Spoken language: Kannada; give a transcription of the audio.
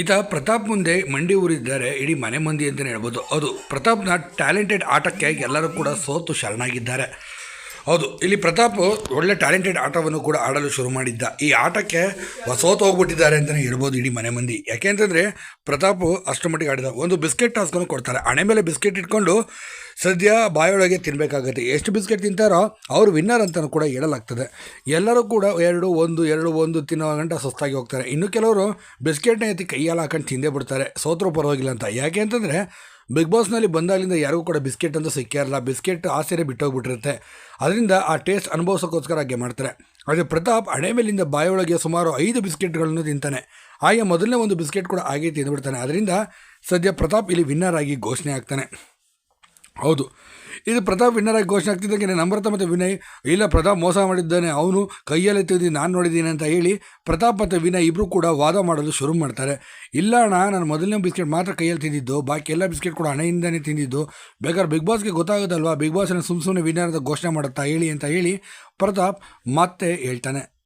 ಈತ ಪ್ರತಾಪ್ ಮುಂದೆ ಮಂಡಿ ಊರಿದ್ದಾರೆ, ಇಡೀ ಮನೆ ಮಂದಿ ಅಂತಲೇ ಹೇಳ್ಬೋದು. ಹೌದು, ಪ್ರತಾಪ್ನ ಟ್ಯಾಲೆಂಟೆಡ್ ಆಟಕ್ಕೆ ಎಲ್ಲರೂ ಕೂಡ ಸೋತು ಶರಣಾಗಿದ್ದಾರೆ. ಹೌದು, ಇಲ್ಲಿ ಪ್ರತಾಪ್ ಒಳ್ಳೆ ಟ್ಯಾಲೆಂಟೆಡ್ ಆಟವನ್ನು ಕೂಡ ಆಡಲು ಶುರು ಮಾಡಿದ್ದ. ಈ ಆಟಕ್ಕೆ ಸೋತು ಹೋಗ್ಬಿಟ್ಟಿದ್ದಾರೆ ಅಂತಲೇ ಹೇಳ್ಬೋದು ಇಡೀ ಮನೆ ಮಂದಿ. ಯಾಕೆ ಅಂತಂದರೆ ಪ್ರತಾಪ್ ಅಷ್ಟು ಮಟ್ಟಿಗೆ ಆಡಿದ. ಒಂದು ಬಿಸ್ಕೆಟ್ ಟಾಸ್ಕನ್ನು ಕೊಡ್ತಾರೆ. ಹಣೆ ಮೇಲೆ ಬಿಸ್ಕೆಟ್ ಇಟ್ಕೊಂಡು ಸದ್ಯ ಬಾಯೊಳಗೆ ತಿನ್ನಬೇಕಾಗತ್ತೆ ಎಷ್ಟು ಬಿಸ್ಕೆಟ್ ತಿಂತಾರೋ ಅವರು ವಿನ್ನರ್ ಅಂತಲೂ ಕೂಡ ಹೇಳಲಾಗ್ತದೆ. ಎಲ್ಲರೂ ಕೂಡ ಎರಡು, ಒಂದು ಎರಡು, ಒಂದು ತಿನ್ನೋ ಗಂಟ ಸುಸ್ತಾಗಿ ಹೋಗ್ತಾರೆ. ಇನ್ನು ಕೆಲವರು ಬಿಸ್ಕೆಟ್ನ ಎತ್ತಿ ಕೈಯಲ್ಲಿ ಹಾಕೊಂಡು ತಿಂದೇ ಬಿಡ್ತಾರೆ. ಸೋತ್ರೂ ಪರವಾಗಿಲ್ಲ ಅಂತ. ಯಾಕೆ ಅಂತಂದರೆ ಬಿಗ್ ಬಾಸ್ನಲ್ಲಿ ಬಂದಾಗಲಿಂದ ಯಾರಿಗೂ ಕೂಡ ಬಿಸ್ಕೆಟ್ ಅಂತ ಸಿಕ್ಕಿರಲ್ಲ ಬಿಸ್ಕೆಟ್ ಆಸೆನೇ ಬಿಟ್ಟೋಗ್ಬಿಟ್ಟಿರುತ್ತೆ. ಅದರಿಂದ ಆ ಟೇಸ್ಟ್ ಅನುಭವಿಸೋಕ್ಕೋಸ್ಕರ ಹಾಗೆ ಮಾಡ್ತಾರೆ. ಆದರೆ ಪ್ರತಾಪ್ ಹಣೆ ಮೇಲಿಂದ ಬಾಯೊಳಗೆ ಸುಮಾರು ಐದು ಬಿಸ್ಕೆಟ್ಗಳನ್ನು ತಿಂತಾನೆ. ಹಾಗೆ ಮೊದಲನೇ ಒಂದು ಬಿಸ್ಕೆಟ್ ಕೂಡ ಹಾಗೆ ತಿಂದುಬಿಡ್ತಾನೆ. ಅದರಿಂದ ಸದ್ಯ ಪ್ರತಾಪ್ ಇಲ್ಲಿ ವಿನ್ನರ್ ಆಗಿ ಘೋಷಣೆ ಆಗ್ತಾನೆ. ಹೌದು. ಇದು ಪ್ರತಾಪ್ ವಿನ್ನರ್ ಆಗಿ ಘೋಷಣೆ ಆಗ್ತಿದ್ದಂಗೆ ನಮ್ರತ ಮತ್ತು ವಿನಯ್, ಇಲ್ಲ ಪ್ರತಾಪ್ ಮೋಸ ಮಾಡಿದ್ದಾನೆ, ಅವನು ಕೈಯಲ್ಲಿ ತೆಗೆದು ನಾನು ನೋಡಿದ್ದೀನಿ ಅಂತ ಹೇಳಿ ಪ್ರತಾಪ್ ಮತ್ತು ವಿನಯ್ ಇಬ್ಬರು ಕೂಡ ವಾದ ಮಾಡಲು ಶುರು ಮಾಡ್ತಾರೆ. ಇಲ್ಲ ಅಣ್ಣ, ನಾನು ಮೊದಲನೇ ಬಿಸ್ಕೆಟ್ ಮಾತ್ರ ಕೈಯಲ್ಲಿ ತಿಂದಿದ್ದು, ಬಾಕಿ ಎಲ್ಲ ಬಿಸ್ಕೆಟ್ ಕೂಡ ಹಣೆಯಿಂದನೇ ತಿಂದಿದ್ದು. ಬೇಕಾದ್ರೆ ಬಿಗ್ ಬಾಸ್ಗೆ ಗೊತ್ತಾಗುತ್ತಲ್ವಾ? ಬಿಗ್ ಬಾಸ್ನ ಸುಮ್ಮ ಸುಮ್ಮನೆ ವಿನ್ನರ್ ಅಂತ ಘೋಷಣೆ ಮಾಡುತ್ತಾ ಹೇಳಿ ಅಂತ ಹೇಳಿ ಪ್ರತಾಪ್ ಮತ್ತೆ ಹೇಳ್ತಾನೆ.